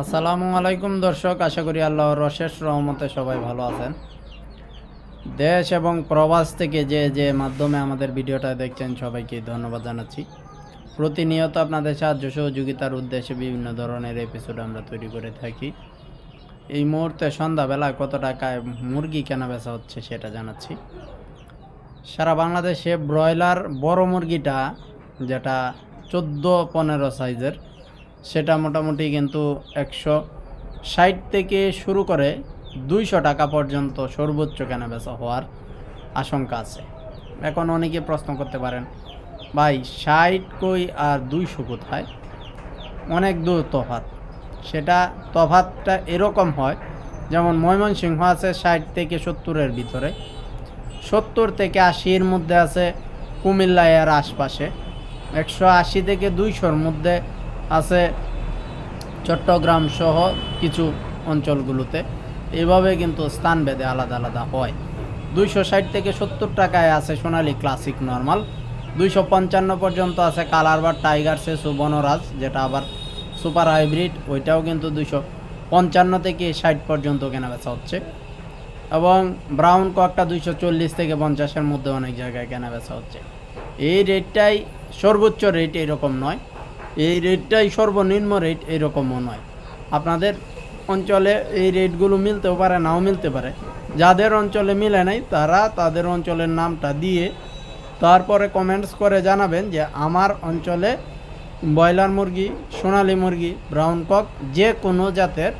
আসসালামু আলাইকুম দর্শক, আশা করি আল্লাহর অশেষ রহমতে সবাই ভালো আছেন। দেশ এবং প্রবাস থেকে যে যে মাধ্যমে আমাদের ভিডিওটা দেখছেন সবাইকে ধন্যবাদ জানাচ্ছি। প্রতিনিয়ত আপনাদের সাহায্য সহযোগিতার উদ্দেশ্যে বিভিন্ন ধরনের এপিসোড আমরা তৈরি করে থাকি। এই মুহূর্তে সন্ধ্যাবেলা কত টাকায় মুরগি কেনা বেচা হচ্ছে সেটা জানাচ্ছি। সারা বাংলাদেশে ব্রয়লার বড় মুরগিটা, যেটা চোদ্দ পনেরো সাইজের সেটা মোটামুটি কিন্তু একশো ষাট থেকে শুরু করে দুইশো টাকা পর্যন্ত সর্বোচ্চ কেনা বেচা হওয়ার আশঙ্কা আছে। এখন অনেকে প্রশ্ন করতে পারেন, ভাই, ষাট কই আর দুইশো কোথায়? অনেক দূর তফাত সেটা তফাতটা এরকম হয়, যেমন ময়মনসিংহ আছে ষাট থেকে সত্তরের ভিতরে, সত্তর থেকে আশির মধ্যে আছে কুমিল্লা এর আশপাশে, একশো আশি থেকে দুইশোর মধ্যে আছে চট্টগ্রাম সহ কিছু অঞ্চলগুলোতে। এভাবে কিন্তু স্থানভেদে আলাদা আলাদা হয়। দুইশো ষাট থেকে সত্তর টাকায় আছে সোনালি ক্লাসিক নর্মাল। দুইশো পঞ্চান্ন পর্যন্ত আছে কালার বা টাইগার সে সুবনরাজ যেটা আবার সুপার হাইব্রিড, ওইটাও কিন্তু দুইশো পঞ্চান্ন থেকে ষাট পর্যন্ত কেনাবেচা হচ্ছে। এবং ব্রাউন ককটা দুইশো চল্লিশ থেকে পঞ্চাশের মধ্যে অনেক জায়গায় কেনা বেচা হচ্ছে। এই রেটটাই সর্বোচ্চ রেট এরকম নয়। এই রেটটাই সর্বনিম্ন রেট এরকমও নয়। আপনাদের অঞ্চলে এই রেটগুলো মিলতেও পারে, নাও মিলতে পারে। যাদের অঞ্চলে মিলে নাই, তারা তাদের অঞ্চলের নামটা দিয়ে তারপরে কমেন্টস করে জানাবেন যে আমার অঞ্চলে ব্রয়লার মুরগি, সোনালি মুরগি ব্রাউন কক যে কোনো জাতের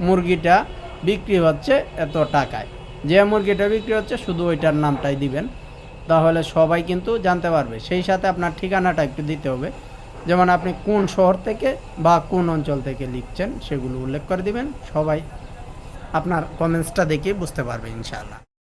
মুরগিটা বিক্রি হচ্ছে এত টাকায়। যে মুরগিটা বিক্রি হচ্ছে শুধু ওইটার নামটাই দিবেন। তাহলে সবাই কিন্তু জানতে পারবে। সেই সাথে আপনার ঠিকানাটা একটু দিতে হবে। যেমন আপনি কোন শহর থেকে বা কোন অঞ্চল থেকে লিখছেন, সেগুলো উল্লেখ করে দিবেন। সবাই আপনার কমেন্টসটা দেখে বুঝতে পারবে, ইনশাআল্লাহ।